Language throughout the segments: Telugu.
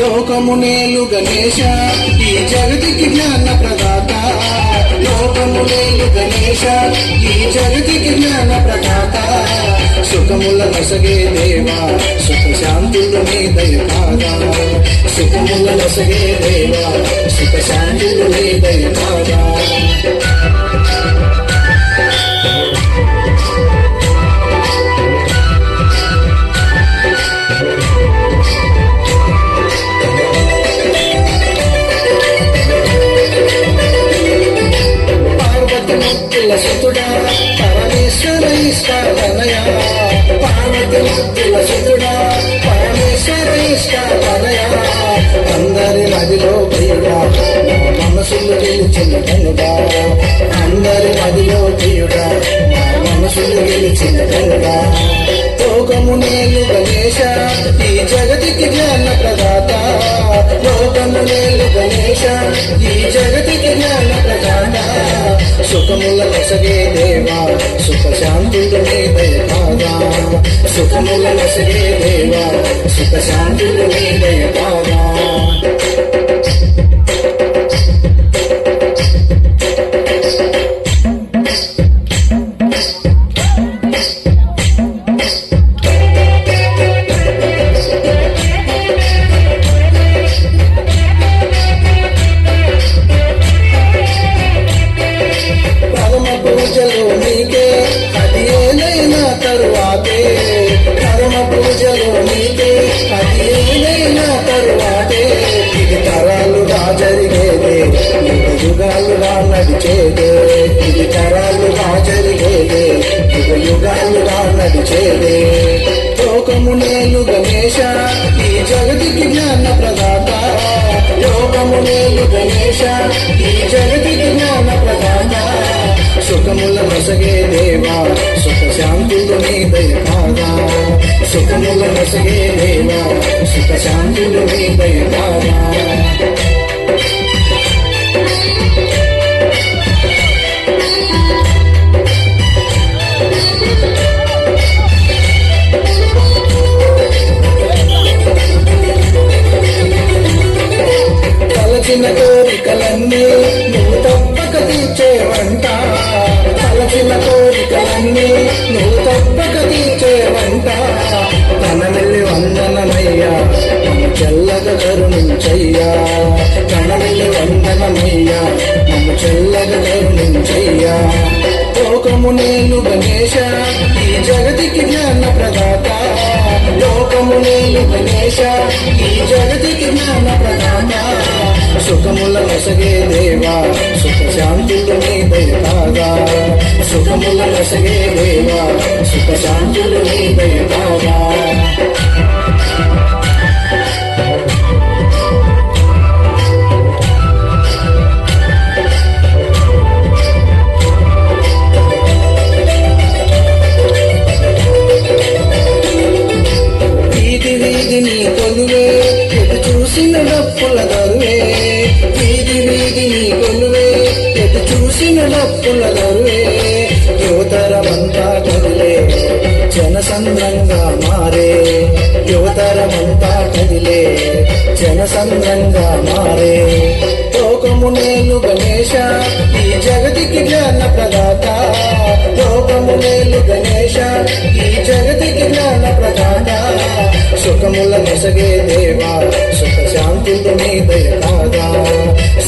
లోకమునేలు గణేశ ఈ జగతికి జ్ఞాన ప్రదాత. లోకమునేలు గణేశ ఈ జగతికి జ్ఞాన ప్రదాత. సుఖముల నసగే దేవా సుఖ శాంతులు నీ దయ కాదా. సుఖముల నసగే దేవా సుఖ శాంతులు నీ సుతుడా పరమేశ్వర ఇష్టాలయ పార్వతి సుతుడా పరమేశ్వర నదిలో తీయుడా? నా మనసులు గెలిచిన కనుడా? అందరి నదిలో తీయుడా? నా మనసులు గెలిచిన కనుడా? లోకము నేలు గణేశ ఈ జగతికి జ్ఞాన ప్రదాత. లోకము నేలు గణేశ ఈ జగతికి జ్ఞాన ప్రదాత. సుఖముల నసగే దేవా సుఖ శాంతులనే నీ దయ సుఖముల నసగే దేవా సుఖ శాంతులు యుగాలుగా నడిచేదే ఇది తరాలుగా జరిగేదే యుగ యుగాలుగా నడిచేదే లోకము నేను గణేశ ఈ జగతికి జ్ఞాన ప్రదాత లోకము నేను గణేశ ఈ జగతికి జ్ఞాన ప్రదాత సుఖముల నసగే దేవా సుఖ శాంతులు నీ దయ సుఖముల నసగే దేవా సుఖ శాంతులు నీ దయ తలచిన కోరికలన్నీ నువ్వు తప్పక తీర్చేవంట తలచిన కోరికలన్నీ నువ్వు తప్పక తీర్చేవంట కనవెల్లి వందనమయ్యా మమ్మ చెల్లగా కరుణించయ్యా. కనవెల్లి వందనమయ్యా మమ్మ చెల్లగా కరుణించయ్యా. లోకము నేను గణేశ ఈ జగతికి జ్ఞాన ప్రదాత. లోకము నేను గణేశ ఈ జగతికి జ్ఞాన ప్రదాత. సుఖముల నసగే దేవా సుఖ శాంతులు నీ దయ కాగా సుఖముల నసగే దేవా సుఖ శాంతులు నీ దయ చూసిన యువతరమంతా కదిలే జనసంద్రంగా మారే. యువతరమంతా కదిలే జనసంద్రంగా మారే. లోకము నేను గణేశ ఈ జగతికి జ్ఞాన ప్రదాత లోకము నేను గణేశ ఈ జగతికి జ్ఞాన ప్రదాత సుఖముల నొసగే దేవా సుఖ శాంతులు నీ దయ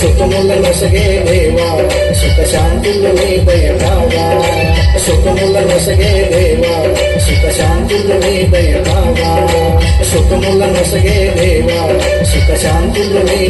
సుఖముల నొసగే దేవా సుఖ శాంతులు నీ దయ కాదా సుఖముల నొసగే దేవా సుఖ శాంతులు నీ దయ సుఖముల నొసగే దేవా సుఖ శాంతులు నీ